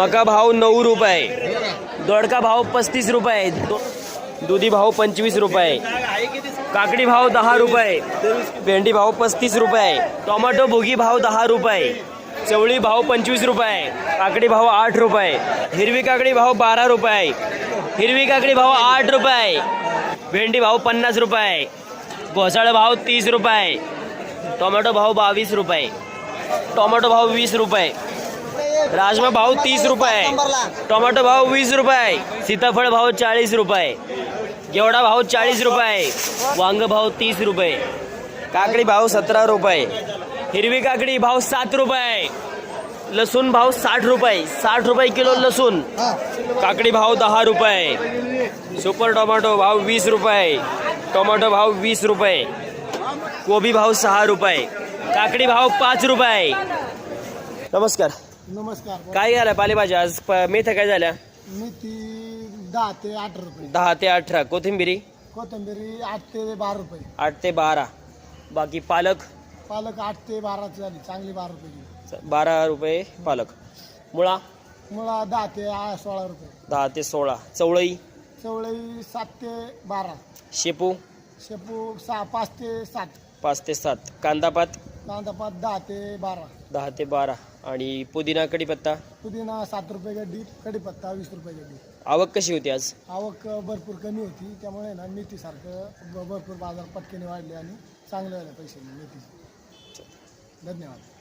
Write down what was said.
मका भाव नऊ रुपये. दोडका भाव पस्तीस रुपये. दुधी भाव पंचवीस रुपये. काकडी भाव दहा रुपये. भेंडी भाव पस्तीस रुपये. टोमॅटो भुगी भाव दहा रुपये. चवळी भाव पंचवीस रुपये. काकडी भाव आठ रुपये. हिरवी काकडी भाव बारा रुपये. हिरवी काकडी भाव आठ रुपये. भेंडी भाव पन्नास रुपये. घोसाळ भाव तीस रुपये. टोमॅटो भाव बावीस रुपये. टोमॅटो भाव वीस रुपये. राजमा भाव तीस रुपये टोमॅटो भाव वीस रुपये सीताफळ भाव चाळीस रुपये गेवडा भाव चाळीस रुपये वांग भाव तीस रुपये काकडी भाव सतरा रुपये हिरवी काकडी भाव सात रुपये लसूण भाव साठ रुपये साठ रुपये किलो लसूण काकडी भाव दहा रुपये सुपर टोमॅटो भाव वीस रुपये टोमॅटो भाव वीस रुपये कोबी भाव सहा रुपये काकडी भाव पाच रुपये नमस्कार नमस्कार. काय झालं पालेभाज्या? आज प- मेथ्या काय झाल्या? मेथी दहा ते आठ रुपये. दहा ते अठरा. कोथिंबिरी? कोथिंबिरी आठ ते बारा रुपये. आठ ते बारा. बाकी पालक? पालक आठ ते बाराची झाली चांगली बारा रुपये बारा रुपये पालक. मुळा? मुळा दहा ते आ- सोळा रुपये. दहा ते सोळा. चवळई? चवळी सात ते बारा. शेपू? शेपू सहा पाच ते सात. पाच ते सात. कांदापात कांदा पात दहा ते बारा. दहा ते बारा. आणि पुदिना कढीपत्ता? पुदिना सात रुपये गड्डी कढीपत्ता वीस रुपये गड्डी. आवक कशी होती आज? आवक भरपूर कमी होती. त्यामुळे ना मेथीसारखं भरपूर बाजार पटकन वाढले आणि चांगले झाले पैसे मेथीचे. धन्यवाद.